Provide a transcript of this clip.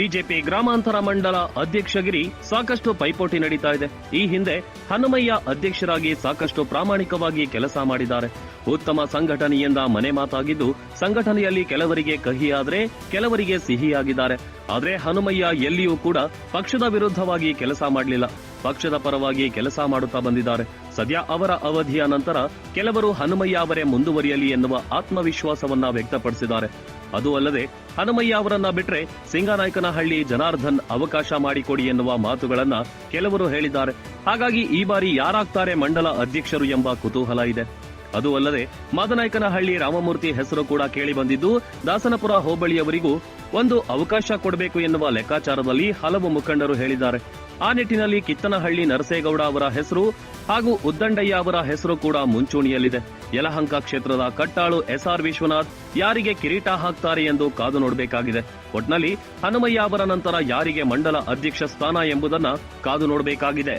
BJP ಗ್ರಾಮಾಂತರ ಮಂಡಲ ಅಧ್ಯಕ್ಷಗಿರಿ ಸಾಕಷ್ಟು ಪೈಪೋಟಿ ನಡೀತಾ ಇದೆ. ಈ ಹಿಂದೆ ಹನುಮಯ್ಯ ಅಧ್ಯಕ್ಷರಾಗಿ ಸಾಕಷ್ಟು ಪ್ರಾಮಾಣಿಕವಾಗಿ ಕೆಲಸ ಮಾಡಿದ್ದಾರೆ. ಉತ್ತಮ ಸಂಘಟನೆಯಿಂದ ಮನೆ ಮಾತಾಗಿದ್ದು, ಸಂಘಟನೆಯಲ್ಲಿ ಕೆಲವರಿಗೆ ಕಹಿಯಾದ್ರೆ ಕೆಲವರಿಗೆ ಸಿಹಿಯಾಗಿದ್ದಾರೆ. ಆದರೆ ಹನುಮಯ್ಯ ಎಲ್ಲಿಯೂ ಕೂಡ ಪಕ್ಷದ ವಿರುದ್ಧವಾಗಿ ಕೆಲಸ ಮಾಡಲಿಲ್ಲ. ಪಕ್ಷದ ಪರವಾಗಿ ಕೆಲಸ ಮಾಡುತ್ತಾ ಬಂದಿದ್ದಾರೆ. ಸದ್ಯ ಅವರ ಅವಧಿಯ ನಂತರ ಕೆಲವರು ಹನುಮಯ್ಯ ಅವರೇ ಮುಂದುವರಿಯಲಿ ಎನ್ನುವ ಆತ್ಮವಿಶ್ವಾಸವನ್ನ ವ್ಯಕ್ತಪಡಿಸಿದ್ದಾರೆ. ಅದು ಅಲ್ಲದೆ ಹನುಮಯ್ಯ ಅವರನ್ನ ಬಿಟ್ರೆ ಸಿಂಗನಾಯಕನಹಳ್ಳಿ ಜನಾರ್ದನ್ ಅವಕಾಶ ಮಾಡಿಕೊಡಿ ಎನ್ನುವ ಮಾತುಗಳನ್ನ ಕೆಲವರು ಹೇಳಿದ್ದಾರೆ. ಹಾಗಾಗಿ ಈ ಬಾರಿ ಯಾರಾಗ್ತಾರೆ ಮಂಡಲ ಅಧ್ಯಕ್ಷರು ಎಂಬ ಕುತೂಹಲ ಇದೆ. ಅದು ಅಲ್ಲದೆ ಮಾದನಾಯಕನಹಳ್ಳಿ ರಾಮಮೂರ್ತಿ ಹೆಸರು ಕೂಡ ಕೇಳಿ ಬಂದಿದ್ದು, ದಾಸನಪುರ ಹೋಬಳಿಯವರಿಗೂ ಒಂದು ಅವಕಾಶ ಕೊಡಬೇಕು ಎನ್ನುವ ಲೆಕ್ಕಾಚಾರದಲ್ಲಿ ಹಲವು ಮುಖಂಡರು ಹೇಳಿದ್ದಾರೆ. ಆ ನಿಟ್ಟಿನಲ್ಲಿ ಕಿತ್ತನಹಳ್ಳಿ ನರಸೇಗೌಡ ಅವರ ಹೆಸರು ಹಾಗೂ ಉದ್ದಂಡಯ್ಯ ಅವರ ಹೆಸರು ಕೂಡ ಮುಂಚೂಣಿಯಲ್ಲಿದೆ. ಯಲಹಂಕ ಕ್ಷೇತ್ರದ ಕಟ್ಟಾಳು ಎಸ್ಆರ್ ವಿಶ್ವನಾಥ್ ಯಾರಿಗೆ ಕಿರೀಟ ಹಾಕ್ತಾರೆ ಎಂದು ಕಾದು ನೋಡಬೇಕಾಗಿದೆ. ಒಟ್ನಲ್ಲಿ ಹನುಮಯ್ಯ ಅವರ ನಂತರ ಯಾರಿಗೆ ಮಂಡಲ ಅಧ್ಯಕ್ಷ ಸ್ಥಾನ ಎಂಬುದನ್ನ ಕಾದು ನೋಡಬೇಕಾಗಿದೆ.